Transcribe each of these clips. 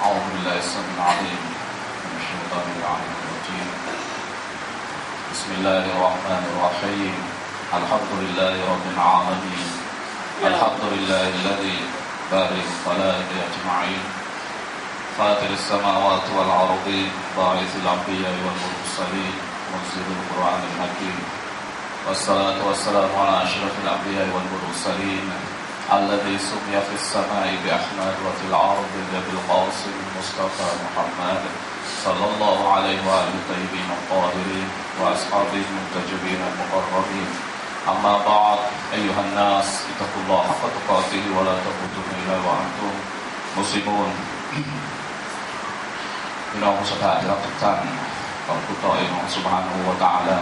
أعوذ بالله السميع العليم من الشيطان اللعين الرجيم. بسم الله الرحمن الرحيم. الحمد لله رب العالمين. الحمد لله الذي بارك الخلائق أجمعين. فاطر السماوات والأرضين باعث الأنبياء والمرسلين منزل القرآن الحكيم. والصلاة والسلام على أشرف الأنبياء والمرسلين. الذي سمي في السماء بأحمد وفي الأرض بالقاسم المصطفى محمد صلى الله عليه وآله الطيبين الطاهرين وأصحابه المنتجبين المقربين أما بعد أيها الناس اتقوا الله حق تقاته ولا تموتن إلا وأنتم مسلمون พี่น้องผู้ศรัทธาที่รักทุกท่านขอบคุณต่อเองของสุบฮานูวตาลา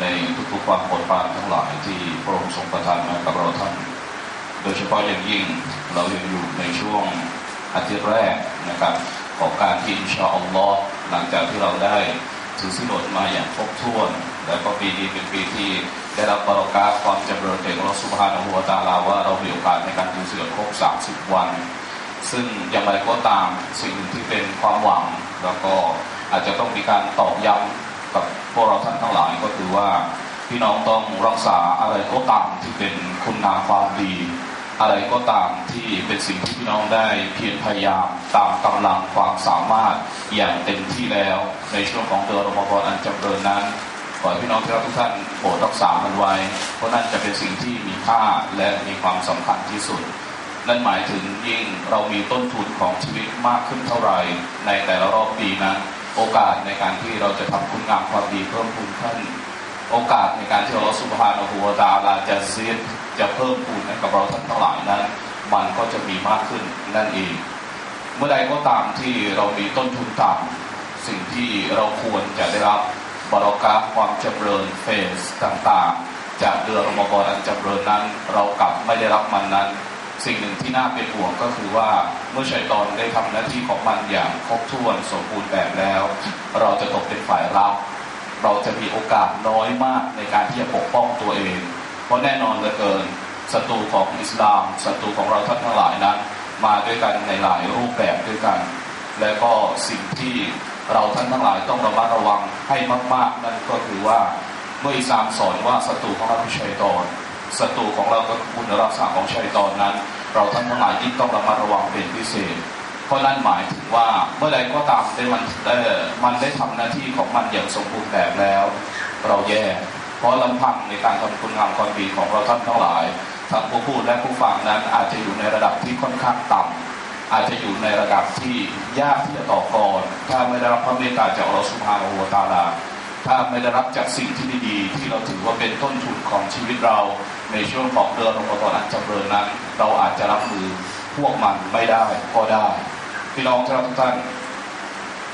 ในทุกๆความโปรดปรานทั้งหลายที่พระองค์ทรงประทานมากับเราท่าน โดยเฉพาะอย่างยิ่งเรายังอยู่ในช่วงอาทิตย์แรกนะครับ ของการที่อินชาอัลลอฮ์หลังจากที่เราได้ถือสินอดมาอย่างครบถ้วน และก็ปีนี้เป็นปีที่ได้รับบารอกาความจำเริญจากอัลลอฮ์สุบฮานะฮูวตาลาว่าเรามีโอกาสในการถือสินอดครบ 30 วัน ซึ่งอย่างไรก็ตามสิ่งหนึ่งที่เป็นความหวัง แล้วก็อาจจะต้องมีการตอกย้ำกับพวกเราท่านทั้งหลายก็คือว่าพี่น้องต้องรักษาอะไรก็ตามที่เป็นคุณงามความดี อะไรก็ตามที่เป็นสิ่งที่พี่น้องได้เพียรพยายามตามกำลังความสามารถอย่างเต็มที่แล้วในช่วงของเดือนรอมฎอนอันจำเริญนั้นขอให้พี่น้องที่รักทุกท่านโปรดรักษามันไว้ เพราะนั่นจะเป็นสิ่งที่มีค่าและมีความสำคัญที่สุด นั่นหมายถึงยิ่งเรามีต้นทุนของชีวิตมากขึ้นเท่าไหร่ ในแต่ละรอบปีนั้น โอกาสในการที่เราจะทำคุณงามความดีเพิ่มพูนขึ้น โอกาสในการที่เราสุภาพนะฮูวตาลาจะเซีย จะเพิ่มพูนให้กับเราท่านทั้งหลายนั้น มันก็จะมีมากขึ้นนั่นเอง เมื่อใดก็ตามที่เรามีต้นทุนต่ำสิ่งที่เราควรจะได้รับบรอกาความจำเริญเฟสต่างๆ จากเดือนรอมฎอนอันจำเริญนั้น เรากลับไม่ได้รับมันนั้น สิ่งหนึ่งที่น่าเป็นห่วงก็คือว่าเมื่อชัยตอนได้ทำหน้าที่ของมันอย่างครบถ้วนสมบูรณ์แบบแล้ว เราจะตกเป็นฝ่ายรับเราจะมีโอกาสน้อยมากในการที่จะปกป้องตัวเอง เพราะแน่นอนเหลือเกินศัตรูของอิสลามศัตรูของเราท่านทั้งหลายนั้น มาด้วยกันในหลายรูปแบบด้วยกัน และก็สิ่งที่เราท่านทั้งหลายต้องระมัดระวังให้มาก ๆ นั่นก็คือว่าเมื่ออิสลามสอนว่าศัตรูของเราคือชัยตอนศัตรูของเราก็คือคุณรักษาของชัยตอนนั้น เราท่านทั้งหลายยิ่งต้องระมัดระวังเป็นพิเศษเพราะนั่นหมายถึงว่าเมื่อใดก็ตามได้มันเออมันได้ทำหน้าที่ของมันอย่างสมบูรณ์แบบแล้ว เราแย่ เพราะลำพังในการทำคุณงามความดีของเราท่านทั้งหลาย ทั้งผู้พูดและผู้ฟังนั้นอาจจะอยู่ในระดับที่ค่อนข้างต่ำอาจจะอยู่ในระดับที่ยากที่จะต่อกรถ้าไม่ได้รับพระเมตตาจากอัลลอฮฺสุบฮานาหูวตาลาถ้าไม่ได้รับจากสิ่งที่ดีๆที่เราถือว่าเป็นต้นทุนของชีวิตเราในช่วงของเดือนรอมฎอนอันจำเริญนั้น เราอาจจะรับมือพวกมันไม่ได้ก็ได้พี่น้องทุกท่าน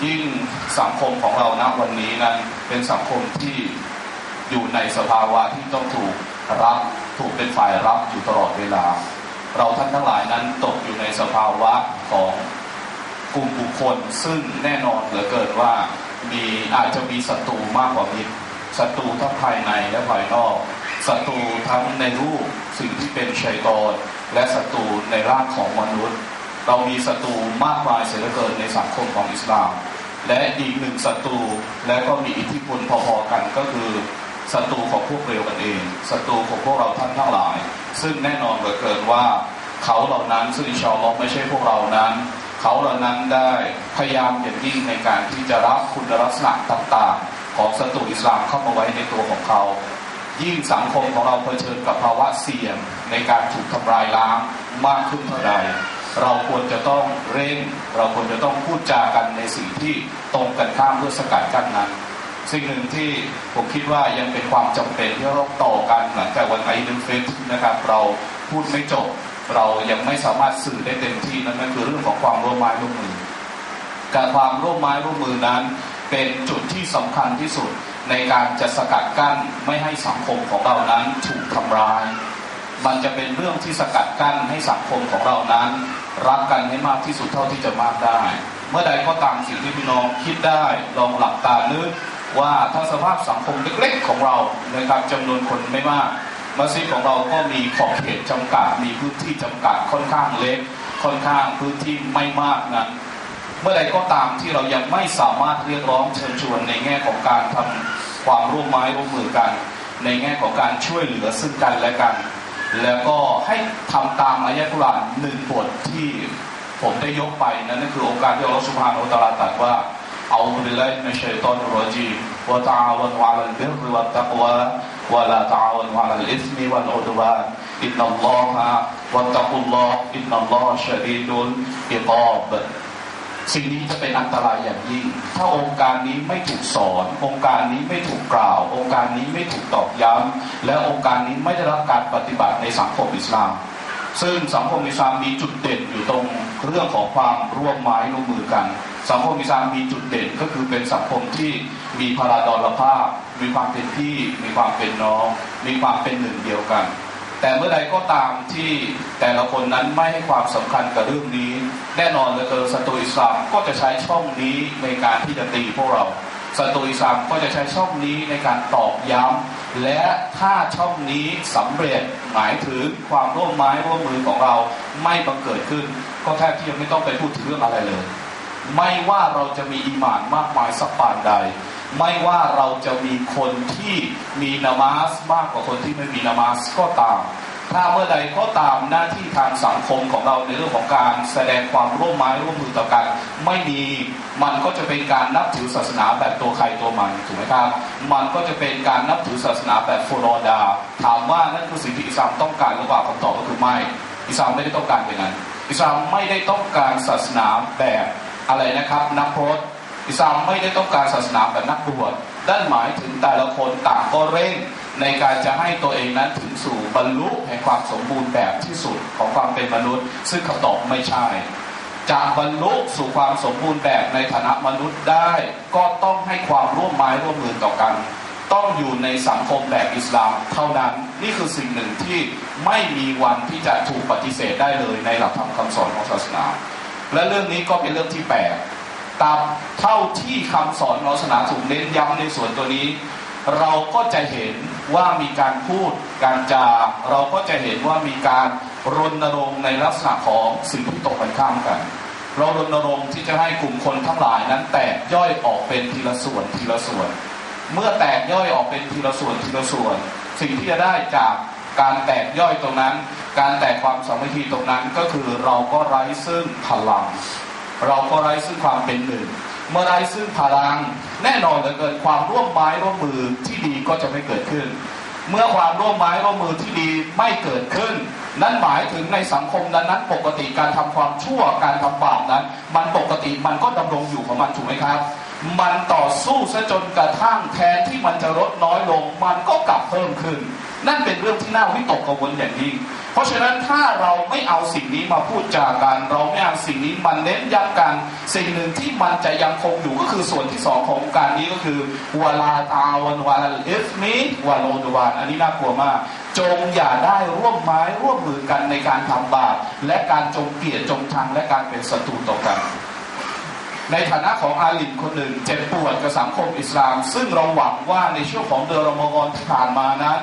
ยิ่งสังคมของเราณวันนี้นั้นเป็นสังคมที่ อยู่ในสภาวะที่ต้องถูกรับถูกเป็นฝ่ายรับอยู่ตลอดเวลา เราท่านทั้งหลายนั้นตกอยู่ในสภาวะของกลุ่มบุคคล ซึ่งแน่นอนเหลือเกินว่ามีอาจจะมีศัตรูมากกว่ามิตรศัตรูทั้งภายในและภายนอกศัตรูทั้งในรูปสิ่งที่เป็นชัยตอนและศัตรูในร่างของมนุษย์ เรามีศัตรูมากมายเสียเหลือเกินในสังคมของอิสลาม และอีกหนึ่งศัตรูและก็มีอิทธิพลพอๆกันก็คือ ศัตรูของพวกเร็วกันเองศัตรูของพวกเราท่านทั้งหลาย ซึ่งแน่นอนเหลือเกินว่าเขาเหล่านั้นซึ่งอิชาอัลลอฮ์ไม่ใช่พวกเรานั้น เขาเหล่านั้นได้พยายามอย่างยิ่งในการที่จะรับคุณลักษณะต่างๆ ของศัตรูอิสลามเข้ามาไว้ในตัวของเขา ยิ่งสังคมของเราเผชิญกับภาวะเสี่ยงในการถูกทำลายล้างมากขึ้นเท่าใดเราควรจะต้องเร่ง เราควรจะต้องพูดจากันในสิ่งที่ตรงกันข้ามเพื่อสกัดกั้นนั้น สิ่งหนึ่งที่ผมคิดว่ายังเป็นความจำเป็นที่เราต่อกันหลังจากวันไอเดนเฟสนะครับ เราพูดไม่จบ เรายังไม่สามารถสื่อได้เต็มที่นั่นก็คือเรื่องของความร่วมไม้ร่วมมือ การความร่วมไม้ร่วมมือนั้นเป็นจุดที่สำคัญที่สุดในการจะสกัดกั้นไม่ให้สังคมของเรานั้นถูกทำร้าย มันจะเป็นเรื่องที่สกัดกั้นให้สังคมของเรานั้น รักกันให้มากที่สุดเท่าที่จะมากได้ เมื่อใดก็ตามสิ่งที่พี่น้องคิดได้ลองหลับตานึก ว่าถ้าสภาพสังคมเล็กๆของเรานะครับจำนวนคนไม่มากมัสยิดของเราก็มีขอบเขตจำกัด มีพื้นที่จำกัดค่อนข้างเล็ก ค่อนข้างพื้นที่ไม่มากนั้นเมื่อใดก็ตามที่เรายังไม่สามารถเรียกร้องเชิญชวนในแง่ของการทำความร่วมไม้ร่วมมือกัน ในแง่ของการช่วยเหลือซึ่งกันและกัน แล้วก็ให้ทำตามอายะกุรานหนึ่งบทที่ผมได้ยกไปนั่นก็คือองค์การที่อัลลอฮฺสุบฮานาอัลตะลาตรัสว่าเอาบิลลาฮิมินัชชัยฏอนรรจีมวะตะอาวะนุอะลัลบิรวัตาวะลาตะอาวะนุอะลัลอิสมิวัลอุดวา นอินนัลลอฮะวัตตักุลลอฮ์อินนัลลอฮะชะดีดุลอิกอบสิ่งนี้จะเป็นอันตรายอย่างยิ่ง ถ้าองค์การนี้ไม่ถูกสอน องค์การนี้ไม่ถูกกล่าว องค์การนี้ไม่ถูกตอกย้ำและองค์การนี้ไม่ได้รับการปฏิบัติในสังคมอิสลาม ซึ่งสังคมอิสลามมีจุดเด่นอยู่ตรงเรื่องของความร่วมไม้ร่วมมือกัน สังคมอิสลามมีจุดเด่นก็คือเป็นสังคมที่มีพลาดอลภาพ มีความเป็นพี่ มีความเป็นน้อง มีความเป็นหนึ่งเดียวกัน แต่เมื่อใดก็ตามที่แต่ละคนนั้นไม่ให้ความสำคัญกับเรื่องนี้ แน่นอนเลยคือศัตรูอิสลามก็จะใช้ช่องนี้ในการที่จะตีพวกเราศัตรูอิสลามก็จะใช้ช่องนี้ในการตอกย้ำ และถ้าช่องนี้สำเร็จหมายถึงความร่วมไม้ร่วมมือของเราไม่บังเกิดขึ้น ก็แทบที่จะไม่ต้องไปพูดถึงเรื่องอะไรเลย ไม่ว่าเราจะมีอิมานมากมายสักปานใด ไม่ว่าเราจะมีคนที่มีนามาสมากกว่าคนที่ไม่มีนามาสก็ตาม ถ้าเมื่อใดก็ตามหน้าที่ทางสังคมของเราในเรื่องของการแสดงความร่วมไม้ร่วมมือต่อกันไม่มีมันก็จะเป็นการนับถือศาสนาแบบตัวใครตัวมันถูกไหมครับ มันก็จะเป็นการนับถือศาสนาแบบโฟรอดา ถามว่านั่นคือสิ่งที่อิสลามต้องการหรือเปล่าคำตอบก็คือไม่อิสลามไม่ได้ต้องการเป็นนั้น อิสลามไม่ได้ต้องการศาสนาแบบอะไรนะครับนักพรตอิสลามไม่ได้ต้องการศาสนาแบบนักบวชด้านหมายถึงแต่ละคนต่างก็เร่ง ในการจะให้ตัวเองนั้นถึงสู่บรรลุแห่งความสมบูรณ์แบบที่สุดของความเป็นมนุษย์ ซึ่งคำตอบไม่ใช่ จะบรรลุสู่ความสมบูรณ์แบบในฐานะมนุษย์ได้ ก็ต้องให้ความร่วมไม้ร่วมมือต่อกัน ต้องอยู่ในสังคมแบบอิสลามเท่านั้นนี่คือสิ่งหนึ่งที่ไม่มีวันที่จะถูกปฏิเสธได้เลยในหลักธรรมคำสอนของศาสนา และเรื่องนี้ก็เป็นเรื่องที่แปลกตามเท่าที่คำสอนศาสนาถูกเน้นย้ำในส่วนตัวนี้ เราก็จะเห็นว่ามีการพูดการจา เราก็จะเห็นว่ามีการรณรงค์ในลักษณะของสิ่งที่ตกกันข้ามกัน เรารณรงค์ที่จะให้กลุ่มคนทั้งหลายนั้นแตกย่อยออกเป็นทีละส่วนทีละส่วน เมื่อแตกย่อยออกเป็นทีละส่วนทีละส่วน สิ่งที่จะได้จากการแตกย่อยตรงนั้น การแตกความสามัคคีตรงนั้นก็คือเราก็ไร้ซึ่งพลัง เราก็ไร้ซึ่งความเป็นหนึ่ง เมื่อไร้ซึ่งพลังแน่นอนเหลือเกินความร่วมไม้ร่วมมือที่ดีก็จะไม่เกิดขึ้น เมื่อความร่วมไม้ร่วมมือที่ดีไม่เกิดขึ้น นั่นหมายถึงในสังคมนั้นนั้นปกติการทำความชั่วการทำบาปนั้น มันปกติมันก็ดำรงอยู่ของมันถูกไหมครับ มันต่อสู้ซะจนกระทั่งแทนที่มันจะลดน้อยลง มันก็กลับเพิ่มขึ้น นั่นเป็นเรื่องที่น่าวิตกกังวลอย่างยิ่ง เพราะฉะนั้นถ้าเราไม่เอาสิ่งนี้มาพูดจากัน เราไม่เอาสิ่งนี้มันเน้นย้ำกัน สิ่งหนึ่งที่มันจะยังคงอยู่ก็คือส่วนที่สองของการนี้ก็คือวลาตาวันวาลเอฟมิวาโลดวานอันนี้น่ากลัวมาก จงอย่าได้ร่วมไม้ร่วมมือกันในการทำบาปและการจงเกลียดจงชังและการเป็นศัตรูต่อกันในฐานะของอาลิมคนหนึ่งเจ็บปวดกับสังคมอิสลาม ซึ่งเราหวังว่าในช่วงของเดือนรอมฎอนที่ผ่านมานั้น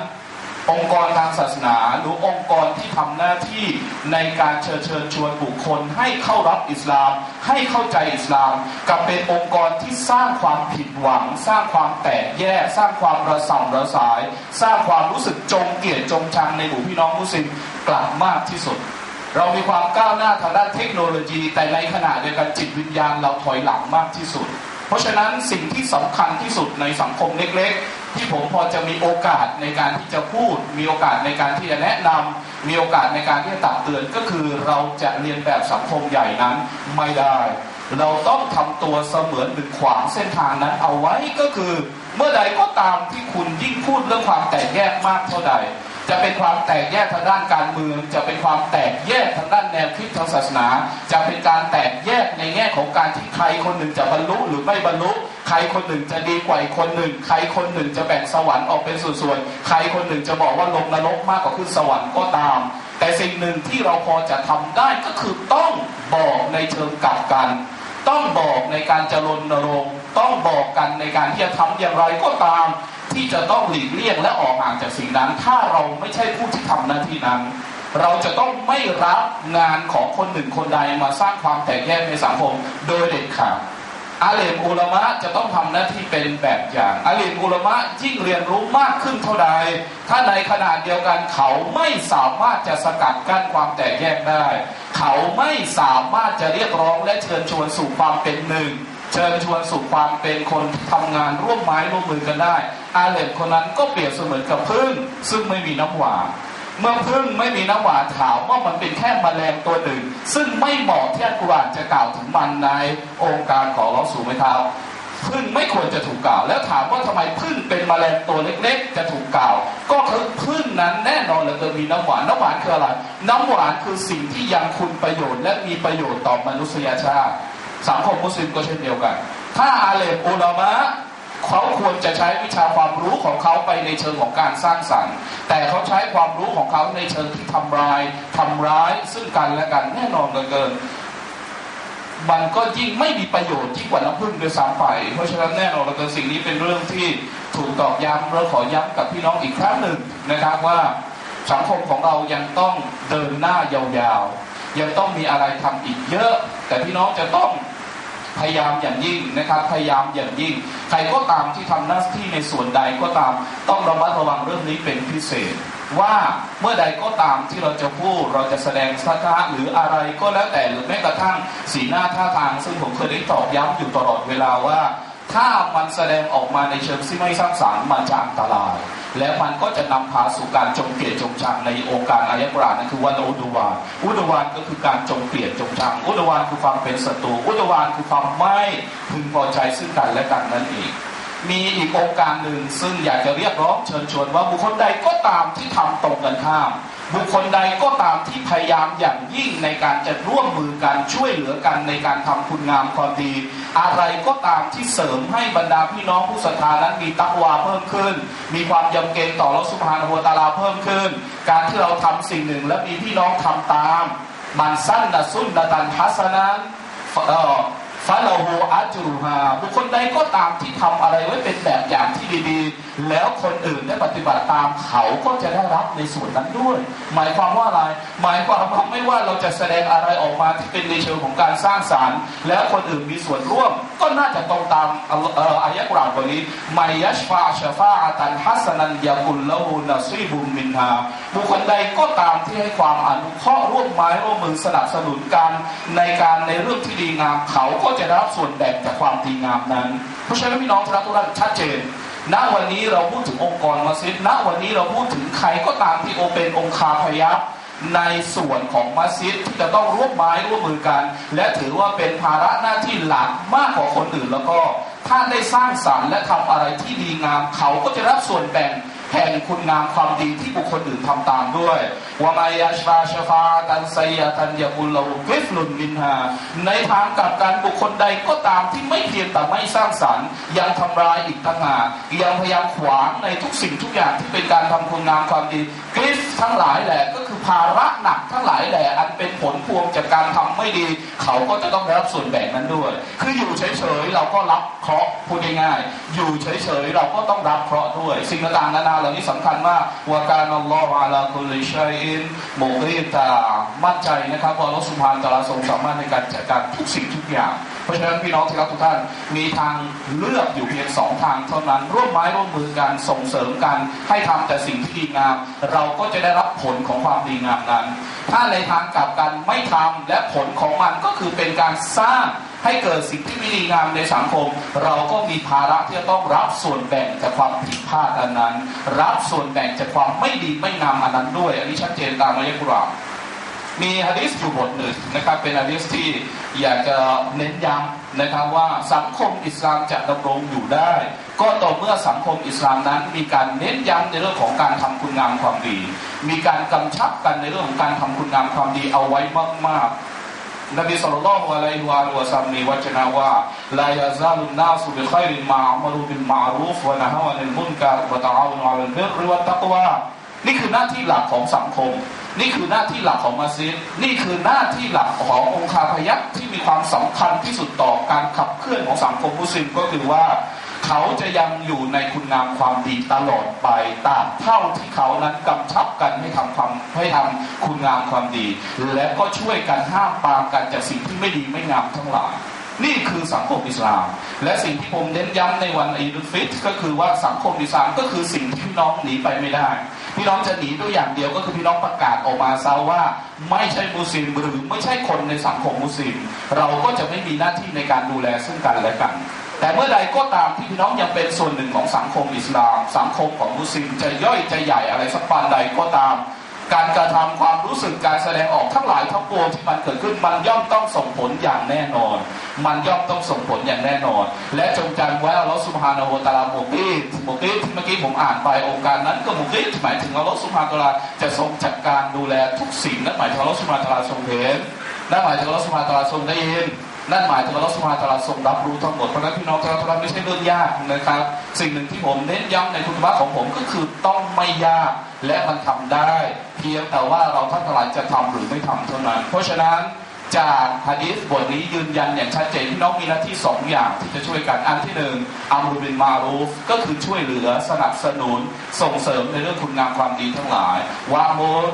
องค์กรทางศาสนาหรือองค์กรที่ทำหน้าที่ในการเชิญเชิญชวนบุคคล ให้เข้ารับอิสลาม ให้เข้าใจอิสลามกับเป็นองค์กรที่สร้างความผิดหวัง สร้างความแตกแยก สร้างความระส่ำระสาย สร้างความรู้สึกจงเกลียดจงชังในหมู่พี่น้องมุสลิมกลับมากที่สุดเรามีความก้าวหน้าทางด้านเทคโนโลยี แต่ในขณะเดียวกันจิตวิญญาณเราถอยหลังมากที่สุด เพราะฉะนั้นสิ่งที่สำคัญที่สุดในสังคมเล็ก ที่ผมพอจะมีโอกาสในการที่จะพูด มีโอกาสในการที่จะแนะนำมีโอกาสในการที่จะตักเตือนก็คือเราจะเรียนแบบสังคมใหญ่นั้นไม่ได้ เราต้องทำตัวเสมือนหนึ่งขวางเส้นทางนั้นเอาไว้ก็คือ เมื่อใดก็ตามที่คุณยิ่งพูดเรื่องความแตกแยกมากเท่าใด จะเป็นความแตกแยกทางด้านการเมือง จะเป็นความแตกแยกทางด้านแนวคิดทางศาสนา จะเป็นการแตกแยกในแง่ของการที่ใครคนหนึ่งจะบรรลุหรือไม่บรรลุ ใครคนหนึ่งจะดีกว่าคนหนึ่ง ใครคนหนึ่งจะแบ่งสวรรค์ออกเป็นส่วนๆใครคนหนึ่งจะบอกว่าลงนรกมากกว่าขึ้นสวรรค์ก็ตาม แต่สิ่งหนึ่งที่เราพอจะทำได้ก็คือต้องบอกในเชิงกลับกัน ต้องบอกในการจะรณรงค์ต้องบอกกันในการที่จะทำอย่างไรก็ตาม ที่จะต้องหลีกเลี่ยงและออกห่างจากสิ่งนั้น ถ้าเราไม่ใช่ผู้ที่ทำหน้าที่นั้น เราจะต้องไม่รับงานของคนหนึ่งคนใดมาสร้างความแตกแยกในสังคมโดยเด็ดขาดอาเลมอุลามะจะต้องทำหน้าที่เป็นแบบอย่างอาเลมอุลามะยิ่งเรียนรู้มากขึ้นเท่าใด ถ้าในขนาดเดียวกันเขาไม่สามารถจะสกัดกั้นความแตกแยกได้ เขาไม่สามารถจะเรียกร้องและเชิญชวนสู่ความเป็นหนึ่ง เชิญชวนสู่ความเป็นคนทำงานร่วมไม้ร่วมมือกันได้ อาเลมคนนั้นก็เปรียบเสมือนกับพึ่งซึ่งไม่มีน้ำหวานเมื่อพึ่งไม่มีน้ำหวานถามว่ามันเป็นแค่แมลงตัวหนึ่ง ซึ่งไม่เหมาะที่อัลกุรอานจะกล่าวถึงมันในองค์การของเราสู่ไหมครับพึ่งไม่ควรจะถูกกล่าว แล้วถามว่าทำไมพึ่งเป็นมแมลงตัวเล็กๆ จะถูกกล่าว ก็คือพึ่งนั้นแน่นอนเลยจะมีน้ำหวานน้ำหวานคืออะไร น้ำหวานคือสิ่งที่ยังคุณประโยชน์และมีประโยชน์ต่อมนุษยชาติ สังคมมุสลิมก็เช่นเดียวกัน ถ้าอาเลมอุลามะ เขาควรจะใช้วิชาความรู้ของเขาไปในเชิงของการสร้างสรรค์ แต่เขาใช้ความรู้ของเขาในเชิงที่ทำร้ายทำร้ายซึ่งกันและกันแน่นอนเหลือเกินมันก็ยิ่งไม่มีประโยชน์ที่งกว่าน้ำพึ่งโดยซ้ำไป เพราะฉะนั้นแน่นอนเหลือเกินสิ่งนี้เป็นเรื่องที่ถูกตอกย้ำเราขอย้ำกับพี่น้องอีกครั้งหนึ่งนะครับว่าสังคมของเรายังต้องเดินหน้ายาวๆ ยังต้องมีอะไรทำอีกเยอะ แต่พี่น้องจะต้อง พยายามอย่างยิ่งนะครับพยายามอย่างยิ่ง ใครก็ตามที่ทำหน้าที่ในส่วนใดก็ตาม ต้องระมัดระวังเรื่องนี้เป็นพิเศษ ว่าเมื่อใดก็ตามที่เราจะพูดเราจะแสดงสักะหรืออะไรก็แล้วแต่หรือแม้กระทั่งสีหน้าท่าทาง ซึ่งผมเคยได้ตอบย้ำอยู่ตลอดเวลาว่า ถ้ามันแสดงออกมาในเชิงที่ไม่สร้างสรรค์มันจะอันตราย และมันก็จะนำพาสู่การจงเกลียดจงชังในองค์การอายะกรานั่นคือวันอุดวานอุดวานก็คือการจงเกลียดจงชัง อุดวานคือความเป็นศัตรูอุดวานคือความไม่พึงพอใจซึ่งกันและกันนั่นเองมีอีกองค์การหนึ่งซึ่งอยากจะเรียกร้องเชิญชวนว่าบุคคลใดก็ตามที่ทำตรงกันข้าม บุคคลใดก็ตามที่พยายามอย่างยิ่งในการจะร่วมมือกันช่วยเหลือกันในการทำคุณงามความดี อะไรก็ตามที่เสริมให้บรรดาพี่น้องผู้ศรัทธานั้นมีตักวาเพิ่มขึ้น มีความยำเกรงต่อรัสุภานหัวตาลาเพิ่มขึ้น การที่เราทำสิ่งหนึ่งและมีพี่น้องทำตาม มันสั้นนะสุนนะตันฮัสนั้นเอ่อฟาลาหูอัจรูฮาบุคคลใดก็ตามที่ทำอะไรไว้เป็นแบบอย่างที่ดีๆ แล้วคนอื่นได้ปฏิบัติตามเขาก็จะได้รับในส่วนนั้นด้วย หมายความว่าอะไร หมายความว่าไม่ว่าเราจะแสดงอะไรออกมาที่เป็นในเชิงของการสร้างสารรค์ แล้วคนอื่นมีส่วนร่วม ก็น่าจะตรงตามอออายะกราบนี้ไมยัชฟาชฟาอัตันฮัสนันยากุลละหูนัซีบุมมินฮาบุคคลใดก็ตามที่ให้ความอนุเคราะห์ร่วมไม้ร่วมมือสนับสนุนกันในการในเรื่องที่ดีงามเขาก็จะได้รับส่วนแบ่งจากความดีงามนั้น เพราะฉะนั้นพี่น้องทุกท่านชัดเจน ณวันนี้เราพูดถึงองค์กรมัสยิดณวันนี้เราพูดถึงใครก็ตามที่โอเป็นองค์คาพยัพในส่วนของมัสยิดที่จะต้องร่วมไม้ร่วมมือกัน และถือว่าเป็นภาระหน้าที่หลักมากกว่าคนอื่นแล้วก็ ถ้าได้สร้างสรรค์และทำอะไรที่ดีงามเขาก็จะรับส่วนแบ่ง แห่งคุณงามความดีที่บุคคลอื่นทำตามด้วยวามายาชาชฟาตันไซยตันยาบุลลากิฟลุนมินฮาในทางกลับการบุคคลใดก็ตามที่ไม่เพียงแต่ไม่สร้างสรรค์ ยังทำลายอีกต่างหากยังพยายามขวางในทุกสิ่งทุกอย่างที่เป็นการทำคุณงามความดีกิฟทั้งหลายแหละก็คื ภาระหนักทั้งหลายแหละอันเป็นผลพวงจากการทำไม่ดี เขาก็จะต้องได้รับส่วนแบ่งนั้นด้วย คืออยู่เฉยๆเราก็รับเคราะห์พูดง่ายๆอยู่เฉยๆเราก็ต้องรับเคราะห์ด้วย สิ่งต่างๆนานาเหล่านี้สำคัญมากวาการอัลลอฮฺอาลาคุลิชัยอินโมกีตามั่นใจนะครับว่าอัลลอฮฺสุบฮานตะลาทรงสามารถในการจัดการทุกสิ่งทุกอย่าง ราะฉะนั้นพี่น้องที่รักทุกท่านมีทางเลือกอยู่เพียงสองทางเท่านั้นร่วมไม้ร่วมมือกันส่งเสริมกันให้ทำแต่สิ่งที่ดีงาม เราก็จะได้รับผลของความดีงามนั้น ถ้าในทางกลับกันไม่ทำและผลของมันก็คือเป็นการสร้างให้เกิดสิ่งที่ไม่ดีงามในสังคม เราก็มีภาระที่จะต้องรับส่วนแบ่งจากความผิดพลาดอันนั้น รับส่วนแบ่งจากความไม่ดีไม่งามอันนั้นด้วย อันนี้ชัดเจนตามอายะกุราน มีฮะดิษอยู่บทหนึ่งนะครับเป็นฮะดิษที่อยากจะเน้นย้ำนะครับว่าสังคมอิสลามจะดำรงอยู่ได้ ก็ต่อเมื่อสังคมอิสลามนั้น มีการเน้นย้ำในเรื่องของการทำคุณงามความดี มีการกำชับกันในเรื่องของการทำคุณงามความดีเอาไว้มากๆนบีสุลต่านอะลัยฮิวะวซัมมีวจนะว่าลายาซาลุนนาสุบิขัยริมาอัมรุบิลมารูฟวะนะฮะวะนิลมุนกะวะตะอาวุนอะลัลบิรวะตักวา นี่คือหน้าที่หลักของสังคม นี่คือหน้าที่หลักของมัสยิดนี่คือหน้าที่หลักขององค์คาพยัคฆ์ที่มีความสำคัญที่สุดต่อการขับเคลื่อนของสังคมมุสลิมก็คือว่า เขาจะยังอยู่ในคุณงามความดีตลอดไปตราบเท่าที่เขานั้นกำชับกันให้ทำความให้ทำคุณงามความดี และก็ช่วยกันห้ามปรามกันจากสิ่งที่ไม่ดีไม่งามทั้งหลายนี่คือสังคมอิสลาม และสิ่งที่ผมเน้นย้ำในวันอีดุฟิตก็คือว่าสังคมอิสลามก็คือสิ่งที่น้องหนีไปไม่ได้ พี่น้องจะหนีด้วยอย่างเดียวก็คือพี่น้องประกาศออกมาซะว่าไม่ใช่มุสลิมหรือไม่ใช่คนในสังคมมุสลิม เราก็จะไม่มีหน้าที่ในการดูแลซึ่งกันและกัน แต่เมื่อใดก็ตามที่พี่น้องยังเป็นส่วนหนึ่งของสังคมอิสลาม สังคมของมุสลิมจะย่อยจะใหญ่อะไรสักปานใดก็ตาม การกระทำความรู้สึกการแสดงออกทั้งหลายทั้งปวงที่มันเกิดขึ้นมันย่อมต้องส่งผลอย่างแน่นอน มันย่อมต้องส่งผลอย่างแน่นอน และจงจำไว้อัลลอฮฺสุบฮานาอูตาลาโมกีโมกีที่เมื่อกี้ผมอ่านไปองค์การนั้นก็โมกีหมายถึงอัลลอฮฺสุบฮานาตาลาจะทรงจัดการดูแลทุกสิ่งนั่นหมายถึงอัลลอฮฺสุบฮานาตาลาทรงเห็นนั่นหมายถึงอัลลอฮฺสุบฮานาตาลาทรงได้ยิน นั่นหมายถึงอัลลอฮฺสุบฮาตาลาทรงรับรู้ทั้งหมดเพราะนั้นพี่น้องทั้งหลายไม่ใช่เรื่องยากนะครับ สิ่งหนึ่งที่ผมเน้นย้ำในคุณบ้าของผมก็คือต้องไม่ยากและมันทำได้ เพียงแต่ว่าเราท่านทั้งหลายจะทำหรือไม่ทำเท่านั้น เพราะฉะนั้นจากฮะดีษบทนี้ยืนยันอย่างชัดเจนพี่น้องมีหน้าที่สองอย่างที่จะช่วยกันอันที่หนึ่งอัมรุบินมารูฟก็คือช่วยเหลือสนับสนุนส่งเสริมในเรื่องคุณงามความดีทั้งหลายวามุน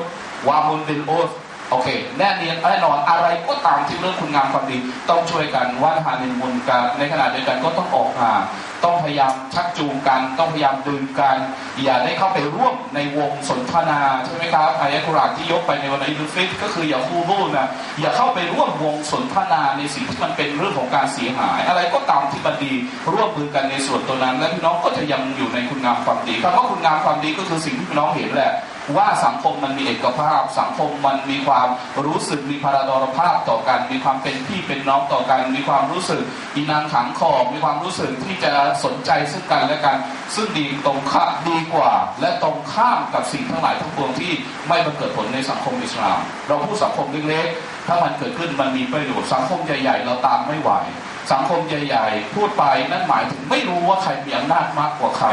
วามุนบินอุฟ โอเคแน่นียนแน่นอนอะไรก็ตามที่เรื่องคุณงามความดีต้องช่วยกันว่าทานินมุนกันในขณะเดียวกันก็ต้องออกห่างต้องพยายามชักจูงกัน ต้องพยายามดึงกัน อย่าได้เข้าไปร่วมในวงสนทนาใช่ไหมครับอายะกุรานที่ยกไปในวันอิดุฟิตก็คืออย่าฟูบูนะอย่าเข้าไปร่วมวงสนทนาในสิ่งที่มันเป็นเรื่องของการเสียหาย อะไรก็ตามที่มันดีร่วมมือกันในส่วนตัวนั้น และพี่น้องก็จะยังอยู่ในคุณงามความดีคำว่าคุณงามความดีก็คือสิ่งที่พี่น้องเห็นแหละ ว่าสังคมมันมีเอกภาพ สังคมมันมีความรู้สึกมีพาราดรภาพต่อกัน มีความเป็นพี่เป็นน้องต่อกัน มีความรู้สึกอีนางขังคอมีความรู้สึกที่จะสนใจซึ่งกันและกัน ซึ่งดีตรงข้ามดีกว่า และตรงข้ามกับสิ่งทั้งหลายทั้งปวงที่ไม่บังเกิดผลในสังคมอิสลาม เราพูดสังคมเล็กๆถ้ามันเกิดขึ้นมันมีประโยชน์สังคมใหญ่ ๆ เราตามไม่ไหว สังคมใหญ่ๆ พูดไปนั่นหมายถึงไม่รู้ว่าใครมีอำนาจมากกว่าใคร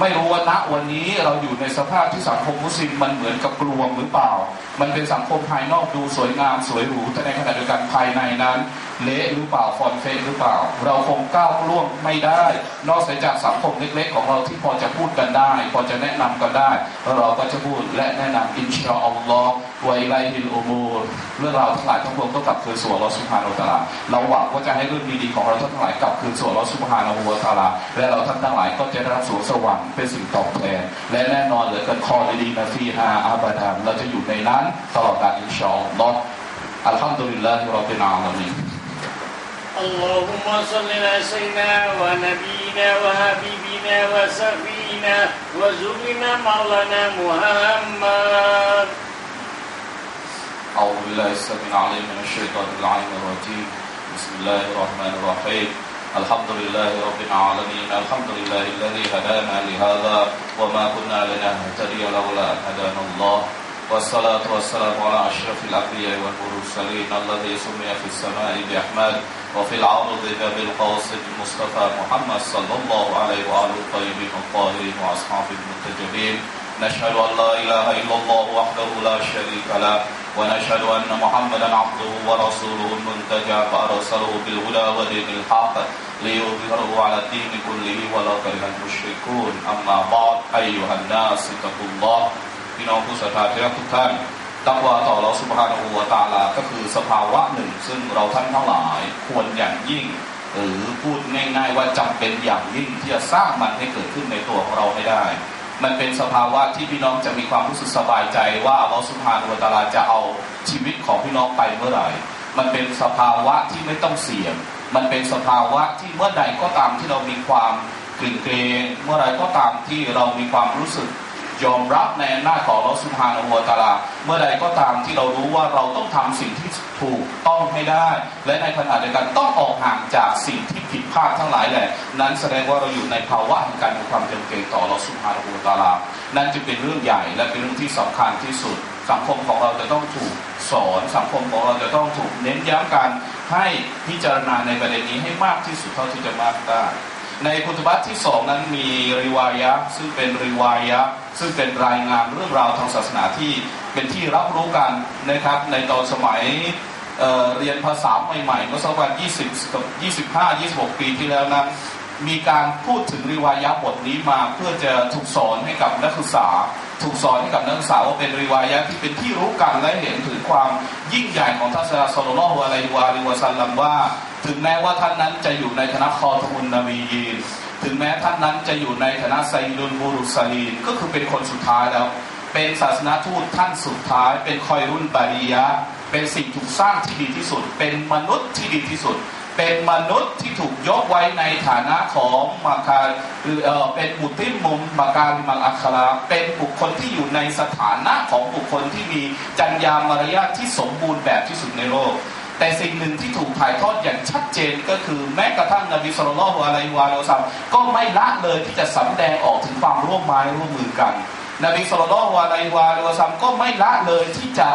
ไม่รู้ว่าณวันนี้เราอยู่ในสภาพที่สังคมมุสลิมมันเหมือนกับกลวงหรือเปล่า มันเป็นสังคมภายนอกดูสวยงามสวยหรูแต่ในขณะเดียวกันภายในนั้น เละหรือเปล่าฟอนเฟหรือเปล่า เราคงก้าวล่วงไม่ได้ นอกจากสังคมเล็กๆ ของเราที่พอจะพูดกันได้ พอจะแนะนำกันได้ เราก็จะพูดและแนะนำอินชาอัลลอฮ์ไวไลฮิลอุมูรเรื่องราวทั้งหลายทั้งปวงก็กลับคืนสู่อัลอสุภาโนตาลาเราหวังว่าจะให้เรื่องดีๆของเราทั้งหลายกลับคืนสู่อัลอฮ์สุภาโนตาลาและเราท่านทั้งหลายก็จะได้รับสู่สวรรค์เป็นสิ่งตอบแทนและแน่นอนเหลือเกินคอดีๆนาฟีฮาอาบาดานเราจะอยู่ในนั้นตลอดกาลอินชาอัลลอฮ์อัลฮัมดุลิลลาฮิรับบิลอาลามีน اللهم صل على سيدنا ونبينا وحبيبنا وسفينا وزرنا مولانا محمد. أعوذ بالله السميع العليم من الشيطان اللعين الرجيم. بسم الله الرحمن الرحيم. الحمد لله رب العالمين. الحمد لله الذي هدانا لهذا وما كنا لنهتدي لولا أن هدانا الله. والصلاة والسلام على أشرف الأنبياء والمرسلين الذي سمي في السماء بأحمد وفي العرض بالقاصد المصطفى محمد صلى الله عليه وآله الطيبين الطاهرين وأصحابه المنتجبين نشهد أن لا إله إلا الله وحده لا شريك له ونشهد أن محمدا عبده ورسوله المنتجى فأرسله بالهدى ودين الحق ليظهره على الدين كله ولو كره المشركون. أما بعد أيها الناس اتقوا الله พี่น้องผู้ศรัทธาที่รักทุกท่านตักวาต่อเราสุภาพหัวตาลาก็คือสภาวะหนึ่ง ซึ่งเราท่านทั้งหลายควรอย่างยิ่ง หรือพูดง่าย ๆ ว่าจำเป็นอย่างยิ่งที่จะสร้างมันให้เกิดขึ้นในตัวของเราให้ได้ มันเป็นสภาวะที่พี่น้องจะมีความรู้สึกสบายใจว่าเราสุภาพหัวตาลาจะเอาชีวิตของพี่น้องไปเมื่อไหร่ มันเป็นสภาวะที่ไม่ต้องเสี่ยง มันเป็นสภาวะที่เมื่อใดก็ตามที่เรามีความกลิ่นเกรงเมื่อไรก็ตามที่เรามีความรู้สึก ยอมรับในหน้าของเราสุภาโนวตาลา เมื่อใดก็ตามที่เรารู้ว่าเราต้องทำสิ่งที่ถูกต้องให้ได้ และในขณะเดียวกันต้องออกห่างจากสิ่งที่ผิดพลาดทั้งหลายแหละนั้นแสดงว่าเราอยู่ในภาวะแห่งการมีความจำเป็นต่อเราสุภาโนวตาลา นั่นจึงเป็นเรื่องใหญ่และเป็นเรื่องที่สำคัญที่สุดสังคมของเราจะต้องถูกสอนสังคมของเราจะต้องถูกเน้นย้ำกันให้พิจารณาในประเด็นนี้ให้มากที่สุดเท่าที่จะมากได้ในคุตบัตที่สองนั้นมีริวายะซึ่งเป็นริวายะ ซึ่งเป็นรายงานเรื่องราวทางศาสนาที่เป็นที่รับรู้กันนะครับในตอนสมัยเเรียนภาษาใหม่ๆเมื่อสักวัน20กับ25 26 ปีที่แล้วนั้นมีการพูดถึงริวายะบทนี้มาเพื่อจะถูกสอนให้กับนักศึกษา ถูกสอนให้กับนักศึกษาว่าเป็นริวายะที่เป็นที่รู้กันและเห็นถึงความยิ่งใหญ่ของท่านสุลต่านละฮ์อะลัยวาลิวะซัลลัมว่า ถึงแม้ว่าท่านนั้นจะอยู่ในคณะคอทมุนนบียีน ถึงแม้ท่านนั้นจะอยู่ในคณะไซดุลบูรุสลีนก็คือเป็นคนสุดท้ายแล้ว เป็นศาสนาทูตท่านสุดท้าย เป็นคอยรุ่นบาริยะ เป็นสิ่งถูกสร้างที่ดีที่สุด เป็นมนุษย์ที่ดีที่สุด เป็นมนุษย์ที่ถูกยกไว้ในฐานะของมาคาหรือเออเป็นบุตริมุมมาการมังอัคราเป็นบุคคลที่อยู่ในสถานะของบุคคลที่มีจัญญามารยาทที่สมบูรณ์แบบที่สุดในโลก แต่สิ่งหนึ่งที่ถูกถ่ายทอดอย่างชัดเจนก็คือแม้กระทั่งนบีสุลต่านอะลัวาโลซัมก็ไม่ละเลยที่จะสำแดงออกถึงความร่วมไม้ร่วมมือกัน นบีสุลต่านอะลัวาโลซัมก็ไม่ละเลยที่จะ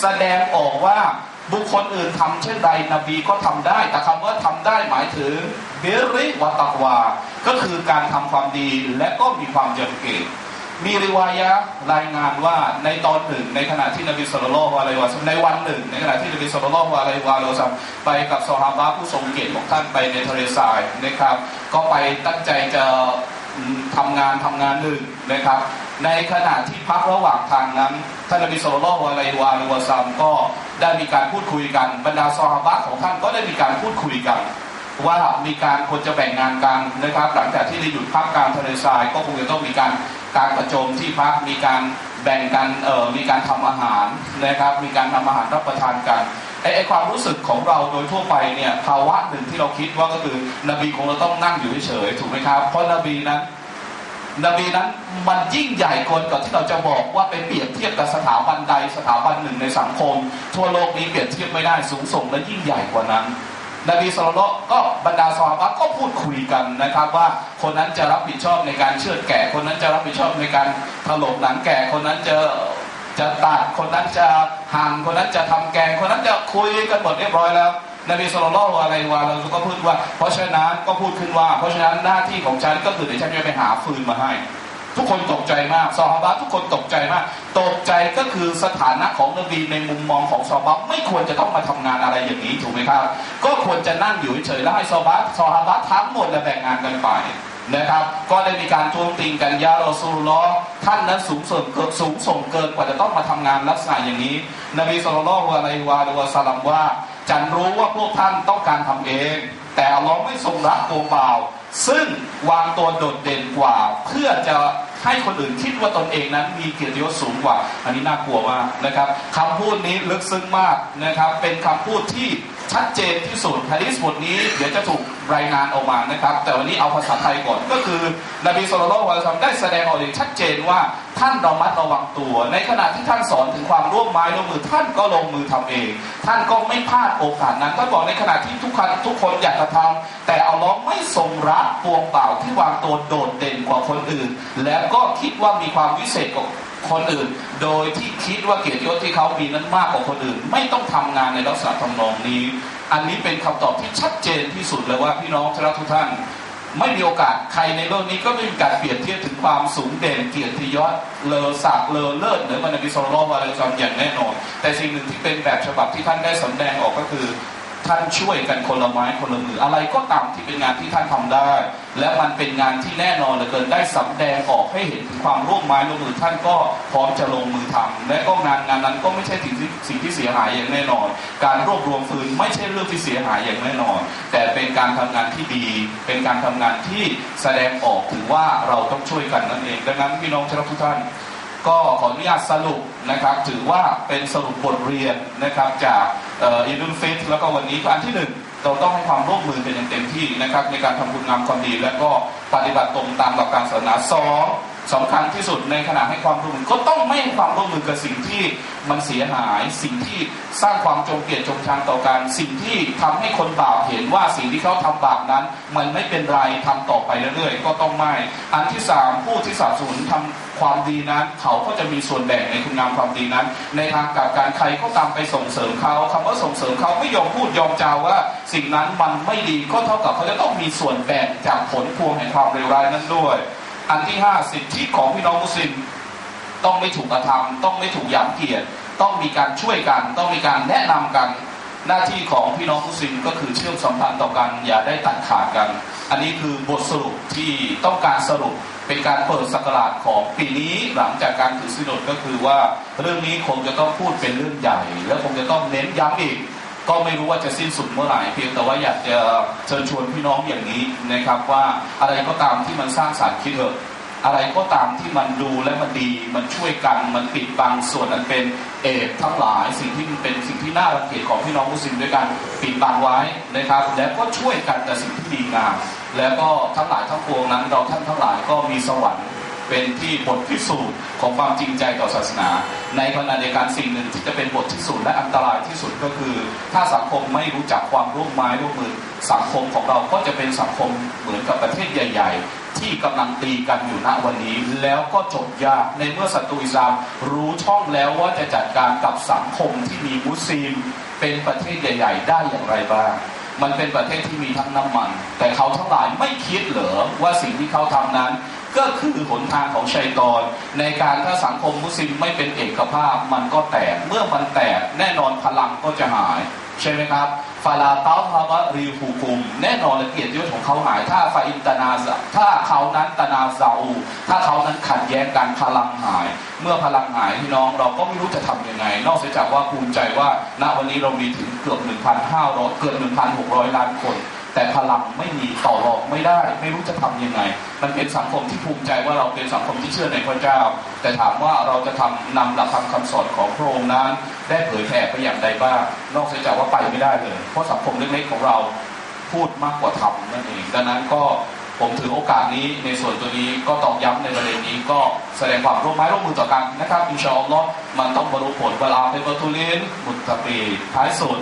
แสดงออกว่าบุคคลอื่นทำเช่นใดนบีก็ทำได้ แต่คำว่าทำได้หมายถึงเบริวัตักวา ก็คือการทำความดีและก็มีความยำเกรง มีริวายะรายงานว่าในตอนหนึ่งในขณะที่นบีสุลต่านอะลัยวาซัมในวันหนึ่ง ในขณะที่นบีสุลต่านอะลัยวาซัมไปกับซอฮาบะผู้ทรงเกียรติของท่านไปในทะเลทรายนะครับ ก็ไปตั้งใจจะทำงานทำงานหนึ่งนะครับ ในขณะที่พักระหว่างทางนั้นท่านนบีสุลต่านอะลัยวาซัมก็ได้มีการพูดคุยกันบรรดาซอฮาบะของท่านก็ได้มีการพูดคุยกันว่ามีการควรจะแบ่งงานกันนะครับ หลังจากที่ได้หยุดพักการทะเลทรายก็คงจะต้องมีการ การประโจมที่พักมีการแบ่งกันเอ่อมีการทำอาหารนะครับ มีการทำอาหารรับประทานกันไอ้ไอความรู้สึกของเราโดยทั่วไปเนี่ยภาวะหนึ่งที่เราคิดว่าก็คือนบีคงจะต้องนั่งอยู่เฉยถูกไหมครับ เพราะนบีนั้นนบีนั้นมันยิ่งใหญ่เกินกว่าที่เราจะบอกว่าไปเปรียบเทียบกับสถาบันใดสถาบันหนึ่งในสังคม ทั่วโลกนี้เปรียบเทียบไม่ได้สูงส่งและยิ่งใหญ่กว่านั้น นบีสุลต่านก็บรรดาซอฮาบะก็พูดคุยกันนะครับว่าคนนั้นจะรับผิดชอบในการเชือดแกะ คนนั้นจะรับผิดชอบในการถลกหนังแกะ คนนั้นจะจะตัด คนนั้นจะหั่น คนนั้นจะทำแกง คนนั้นจะคุยกันหมดเรียบร้อยแล้ว นบีสุลต่านอะไรวะเราก็พูดว่า เพราะฉะนั้นก็พูดขึ้นว่า เพราะฉะนั้นหน้าที่ของฉันก็คือเดี๋ยวฉันจะไปหาฟืนมาให้ ทุกคนตกใจมากซอฮาบะทุกคนตกใจมาก ตกใจก็คือสถานะของนบีในมุมมองของซอฮาบะไม่ควรจะต้องมาทำงานอะไรอย่างนี้ถูกไหมครับ ก็ควรจะนั่งอยู่เฉยๆแล้วให้ซอฮาบะซอฮาบะทั้งหมดและแบ่งงานกันไปนะครับ ก็ได้มีการทวงติงกันยาโรซูลลอฮ์ท่านนั้นสูงส่งเกินสูงส่งเกินกว่าจะต้องมาทำงานลักษณะอย่างนี้ นบีสุลต่านอะลัยวาลวะสลัมว่า จันรู้ว่าพวกท่านต้องการทำเอง แต่อัลลอฮ์ไม่ทรงรักตัวเปล่า ซึ่งวางตัวโดดเด่นกว่าเพื่อจะ ให้คนอื่นคิดว่าตนเองนั้นมีเกียรติยศสูงกว่า อันนี้น่ากลัวมากนะครับคำพูดนี้ลึกซึ้งมากนะครับ เป็นคำพูดที่ ชัดเจนที่สุดฮะดีษบทนี้เดี๋ยวจะถูกรายงานออกมานะครับ แต่วันนี้เอาภาษาไทยก่อนก็คือนบีสุลต่านลซัมได้แสดงออกอย่างชัดเจนว่าท่านระมัดระวังตัว ในขณะที่ท่านสอนถึงความร่วมไม้ร่วมมือท่านก็ลงมือทำเอง ท่านก็ไม่พลาดโอกาสนั้นท่านบอกในขณะที่ทุกคนทุกคนอยากจะทำแต่เอัลลอไม่ทรงรักปวงเปล่าที่วางตัวโดดเด่นกว่าคนอื่น แล้วก็คิดว่ามีความวิเศษกว่า คนอื่น โดยที่คิดว่าเกียรติยศที่เขามีนั้นมากกว่าคนอื่น ไม่ต้องทำงานในลักษณะทำนองนี้ อันนี้เป็นคำตอบที่ชัดเจนที่สุดเลยว่าพี่น้องทุกท่านไม่มีโอกาสใครในโลกนี้ก็ไม่มีการเปรียบเทียบถึงความสูงเด่นเกียรติยศเลอศักเลอเลิศเหนือมันนบีสุลต่านอะไรซัมอย่างแน่นอน แต่สิ่งหนึ่งที่เป็นแบบฉบับที่ท่านได้สำแดงออกก็คือ ท่านช่วยกันคนละไม้คนละมืออะไรก็ตามที่เป็นงานที่ท่านทำได้ และมันเป็นงานที่แน่นอนเหลือเกินได้สำแดงออกให้เห็นถึงความร่วมไม้ร่วมมือท่านก็พร้อมจะลงมือทำและก็งานงานนั้นก็ไม่ใช่สิ่งที่สิ่งที่เสียหายอย่างแน่นอน การรวบรวมฟืนไม่ใช่เรื่องที่เสียหายอย่างแน่นอน แต่เป็นการทำงานที่ดี เป็นการทำงานที่แสดงออกถึงว่าเราต้องช่วยกันนั่นเอง ดังนั้นพี่น้องชาวทุกท่านก็ขออนุญาตสรุปนะครับ ถือว่าเป็นสรุปบทเรียนนะครับจากอินุลฟิตแล้วก็วันนี้ก็อันที่หนึ่ง เราต้องให้ความร่วมมือกันอย่างเต็มที่นะครับ ในการทำคุณงามความดี และก็ปฏิบัติตรงตามหลักการศาสนาสองสำคัญที่สุดในขณะให้ความร่วมมือก็ต้องไม่ให้ความร่วมมือกับสิ่งที่มันเสียหาย สิ่งที่สร้างความจงเกลียดจงชังต่อกันสิ่งที่ทำให้คนบาปเห็นว่าสิ่งที่เขาทำบาปนั้น มันไม่เป็นไรทำต่อไปเรื่อยๆ ก็ต้องไม่ อันที่สามผู้ที่สาบสูญทำ ความดีนั้น เขาก็จะมีส่วนแบ่งในคุณงามความดีนั้น ในทางกับการใครก็ตามไปส่งเสริมเขาคำว่าส่งเสริมเขาไม่ยอมพูดยอมจาว่า สิ่งนั้นมันไม่ดีก็เท่ากับเขาจะต้องมีส่วนแบ่งจากผลพวงแห่งความเลวร้ายนั้นด้วย อันที่ห้าสิทธิของพี่น้องมุสลิมต้องไม่ถูกกระทำต้องไม่ถูกหยามเกียรติต้องมีการช่วยกัน ต้องมีการแนะนำกันหน้าที่ของพี่น้องมุสลิมก็คือเชื่อมสัมพันธ์ต่อกันอย่าได้ตัดขาดกัน อันนี้คือบทสรุปที่ต้องการสรุป เป็นการเปิดสักราชของปีนี้หลังจากการถือสินอดก็คือว่าเรื่องนี้คงจะต้องพูดเป็นเรื่องใหญ่ และคงจะต้องเน้นย้ำอีก ก็ไม่รู้ว่าจะสิ้นสุดเมื่อไหร่เพียงแต่ว่าอยากจะเชิญชวนพี่น้องอย่างนี้นะครับว่าอะไรก็ตามที่มันสร้างสรรค์คิดเถอะอะไรก็ตามที่มันดูและมันดี มันช่วยกัน มันปิดบังส่วนอันเป็นเอกทั้งหลาย สิ่งที่มันเป็นสิ่งที่น่ารังเกียจของพี่น้องมุสลิมด้วยกันปิดบังไว้นะครับ แล้วก็ช่วยกันแต่สิ่งที่ดีงาม แล้วก็ทั้งหลายทั้งปวงนั้น เราท่านทั้งหลายก็มีสวรรค์เป็นที่บทพิสูจน์ของความจริงใจต่อศาสนา ในขณะเดียวกันสิ่งหนึ่งที่จะเป็นบทที่สุดและอันตรายที่สุดก็คือ ถ้าสังคมไม่รู้จักความร่วมไม้ร่วมมือสังคมของเราก็จะเป็นสังคมเหมือนกับประเทศใหญ่ ๆ ที่กำลังตีกันอยู่ณวันนี้ แล้วก็จบยากในเมื่อศัตรูอิสลามรู้ช่องแล้วว่าจะจัดการกับสังคมที่มีมุสลิม เป็นประเทศใหญ่ ๆ ได้อย่างไรบ้าง มันเป็นประเทศที่มีทั้งน้ำมัน แต่เขาทั้งหลายไม่คิดเหรอว่าสิ่งที่เขาทำนั้น ก็คือหนทางของชัยตอน ในการถ้าสังคมมุสลิมไม่เป็นเอกภาพมันก็แตก เมื่อมันแตกแน่นอนพลังก็จะหาย ใช่ไหมครับ ฟาลาเตาฮาวะรีฟูกุม แน่นอนละเกียรติยศของเขาหาย ถ้าฟาอินตนาถ้าเขานั้นตนาซาอู ถ้าเขานั้นขัดแย้งกันพลังหาย เมื่อพลังหายพี่น้องเราก็ไม่รู้จะทำยังไง นอกจากว่าภูมิใจว่าณวันนี้เรามีถึงเกือบ1,500เกือบ1,600 ล้านคน แต่พลังไม่มีต่อรองไม่ได้ ไม่รู้จะทำยังไง มันเป็นสังคมที่ภูมิใจว่าเราเป็นสังคมที่เชื่อในพระเจ้า แต่ถามว่าเราจะทำนำหลักธรรมคำสอนของพระองค์นั้น ได้เผยแผ่ไปอย่างใดบ้าง นอกจากว่าไปไม่ได้เลย เพราะสังคมเล็กๆของเราพูดมากกว่าทำนั่นเองดังนั้นก็ผมถือโอกาสนี้ในส่วนตัวนี้ก็ตอกย้ำในประเด็นนี้ก็แสดงความร่วมไม้ร่วมมือต่อกันนะครับอินชาอัลลอฮ์มันต้องบรรลุผลเวลาเป็นประตูลินมุตตะปีท้ายสุด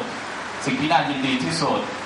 สิ่งที่น่ายินดีที่สุด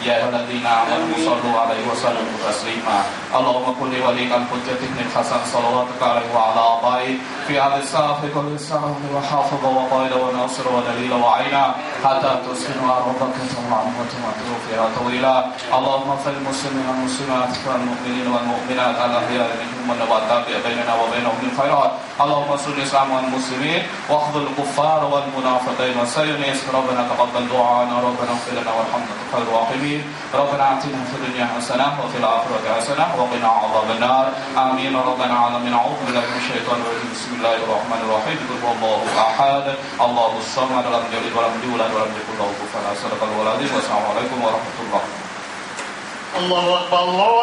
يا الذين آمنوا صلوا عليه وسلموا تسليما. اللهم كن لوليك الحجة ابن الحسن صلواتك عليه وعلى آبائه في هذا الساعة كل ساعة وحافظ وقائد وناصر ودليل وعينا حتى تسكنوا ربك ثم وتمتعوا فيها طويلا. اللهم اغفر المسلمين والمسلمات والمؤمنين والمؤمنات الأحياء منهم والأموات بيننا وبينهم بالخيرات اللهم صل الإسلام والمسلمين واخذ الكفار والمنافقين وسير ربنا تقبل دعاءنا ربنا اغفر لنا والحمد لله رب العالمين ربنا اعطنا في الدنيا حسنة وفي الآخرة حسنة وقنا عذاب النار. آمين. ربنا العالمين. أعوذ بالله من الشيطان الرجيم. بسم الله الرحمن الرحيم. قل هو الله أحد. الله الصمد لم يلد ولم يولد ولم يكن له كفوا أحد. صدق الولد. والسلام عليكم ورحمة الله. الله أكبر. الله